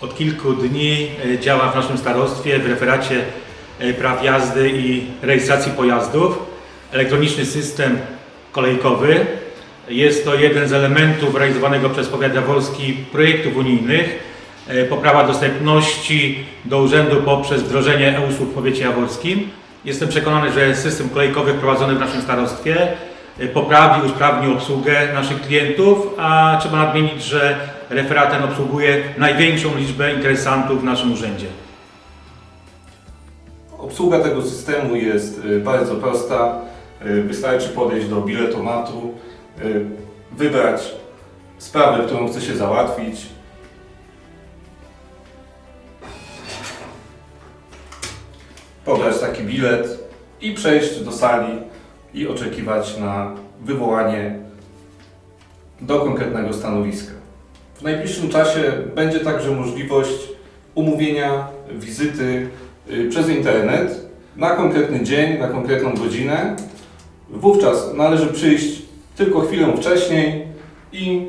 od kilku dni e, działa w naszym starostwie w referacie e, praw jazdy i rejestracji pojazdów elektroniczny system kolejkowy. Jest to jeden z elementów realizowanego przez powiat jaworski projektów unijnych. E, Poprawa dostępności do urzędu poprzez wdrożenie e-usług w powiecie jaworskim. Jestem przekonany, że system kolejkowy wprowadzony w naszym starostwie poprawi, usprawni obsługę naszych klientów, a trzeba nadmienić, że referat ten obsługuje największą liczbę interesantów w naszym urzędzie. Obsługa tego systemu jest y, bardzo prosta. Y, Wystarczy podejść do biletomatu, wybrać sprawę, którą chce się załatwić. Pobrać taki bilet i przejść do sali i oczekiwać na wywołanie do konkretnego stanowiska. W najbliższym czasie będzie także możliwość umówienia wizyty y, przez internet na konkretny dzień, na konkretną godzinę. Wówczas należy przyjść tylko chwilę wcześniej i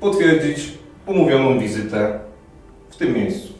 potwierdzić umówioną wizytę w tym miejscu.